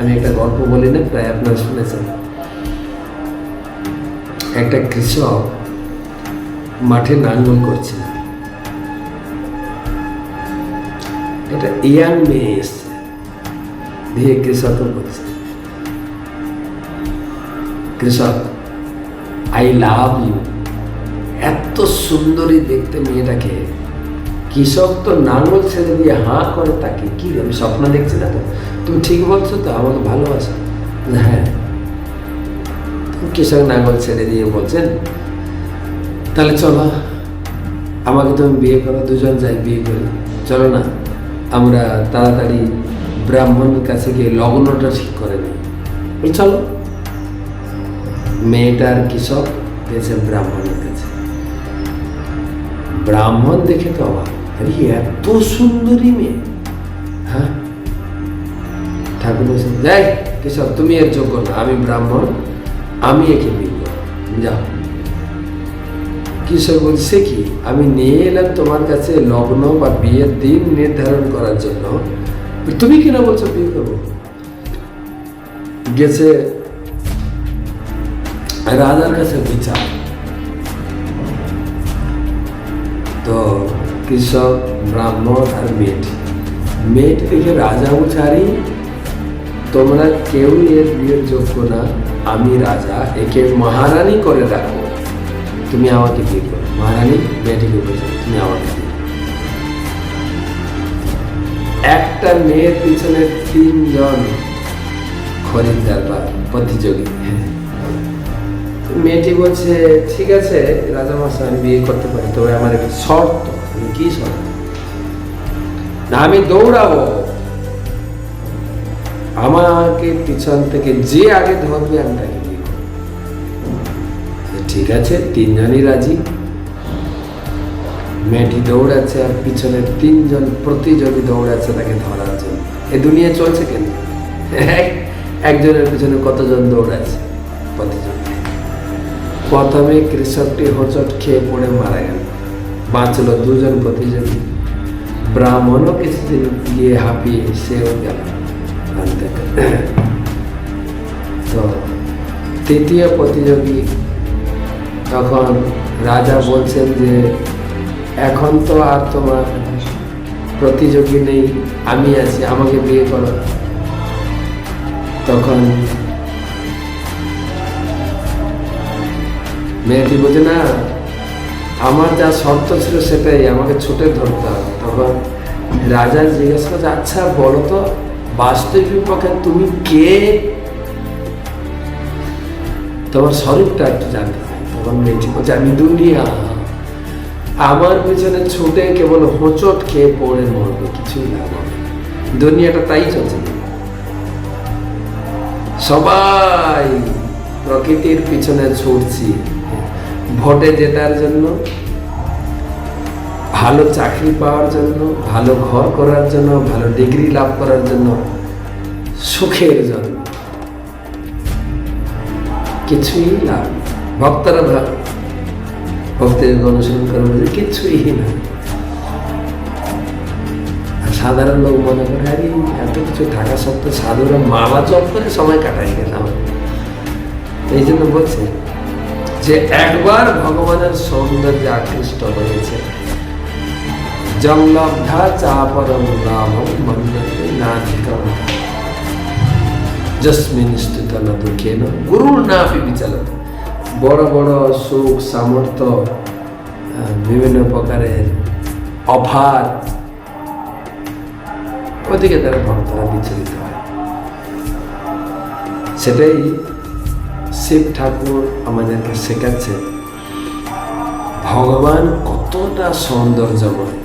আমি একটা গল্প বলি না, প্রায় আপনারা শুনেছেন। একটা কৃষক মাঠে নাঙ্গল করছিল এটা ইয়াং মেয়ে এসছে, দিয়ে কৃষক বলছে, কৃষক আই লাভ ইউ এত সুন্দরী দেখতে মেয়েটাকে কৃষক তো নাঙ্গল ছেড়ে দিয়ে হাঁ করে তাকে কি আমি স্বপ্ন দেখছি না তো। তুমি ঠিক বলছো তো, আমাকে ভালোবাসো। হ্যাঁ। কৃষক নাঙ্গল ছেড়ে দিয়ে বলছেন। তাহলে চলো, আমাকে তুমি বিয়ে করো, দুজন যাই বিয়ে করি। চলো না, আমরা তাড়াতাড়ি ব্রাহ্মণের কাছে গিয়ে লগ্নটা ঠিক করে নিই। চলো। মেয়েটার কৃষক গেছে ব্রাহ্মণের কাছে। ব্রাহ্মণ দেখে তো অবাক। আরে, এত সুন্দরী মেয়ে। হ্যাঁ? ঠাকুর যাই কৃষক তুমি এর যোগ্য না। আমি ব্রাহ্মণ, আমি একে বিয়ে যাও। কৃষক বলছে কি? আমি নিয়ে এলাম তোমার কাছে লগ্ন বা বিয়ের দিন নির্ধারণ করার জন্য। তুমি কিনা বলছো বিয়ে করব? গেছে রাজার কাছে বিচার। তো কৃষক, ব্রাহ্মণ আর মেয়েটি মেয়েটি দেখে রাজা উচারি তোমরা কেউ এর বিয়ের যোগ্য না, আমি রাজা, একে মহারানী করে রাখো তুমি আমাকে বিয়ে করো। মহারানী, মেয়েটিকে বলছে তুমি আমাকে একটা মেয়ের পিছনে তিনজন খরিদ্দার বা প্রতিযোগী। মেয়েটি বলছে, ঠিক আছে রাজামশাই আমি বিয়ে করতে পারি, তবে আমার শর্ত। কি না আমি দৌড়াবো আমাকে পিছন থেকে যে আগে ধরবে আমি তাকে বিয়ে ঠিক আছে তিনজনই রাজি মেয়েটি দৌড়াচ্ছে আর পিছনে তিনজন প্রতিযোগী দৌড়াচ্ছে তাকে ধরার জন্য এ দুনিয়া চলছে কেন একজনের পিছনে কতজন দৌড়াচ্ছে প্রতিযোগী প্রথমে কৃষকটি হোঁচট খেয়ে পড়ে মারা গেল বাঁচল দুজন প্রতিযোগী ব্রাহ্মণও কিছুদিন গিয়ে হাঁপিয়ে সেও গেল। তো, তৃতীয় প্রতিযোগী তখন রাজা বলছেন যে, এখন তো আর তোমার প্রতিযোগী নেই, আমি আছি, আমাকে বিয়ে করো তখন মেয়েটি বোঝে না আমার যা শর্ত ছিল সেটাই আমাকে ছুটে ধরতে হবে। তখন রাজা জিজ্ঞেস করছে আচ্ছা বলো তো বাস্তবিক পক্ষে তুমি কে? তোমার শরীরটা একটু জানতে তখন মেয়েটি বলছে, আমি দুনিয়া। আমার পিছনে ছুটে কেবল হোঁচট খেয়ে পড়ে মরবে, কিছুই না। দুনিয়াটা তাই চলছে। সবাই প্রকৃতির পিছনে ছুটছি। ভোটে জেতার জন্য, ভালো চাকরি পাওয়ার জন্য, ভালো ঘর করার জন্য, ভালো ডিগ্রি লাভ করার জন্য সুখের জন্য কিছুই নেই। ভক্তরা ভাব, ভক্তের অনুসরণ করে বলে কিছুই না সাধারণ লোক মনে করে, আরে, এত কিছু থাকা সত্ত্বেও সাধুরা মালা জপ করে সময় কাটাই গেলাম এই জন্য বলছে যে একবার ভগবানের সৌন্দর্যে আকৃষ্ট হয়েছে। জংলব্ধা চাপরম লাভম মন্যতে নাধিকম যস্মিন স্থিত ন দুঃখেন। গুরুর নাপি বিচলত। বড় বড় সুখ, সামর্থ্য বিভিন্ন প্রকারের অফার ওদিকে তারা ভক্তরা বিচলিত হয়। সেটাই শিব ঠাকুর আমাদেরকে শেখাচ্ছে। ভগবান কতটা সৌন্দর্যময়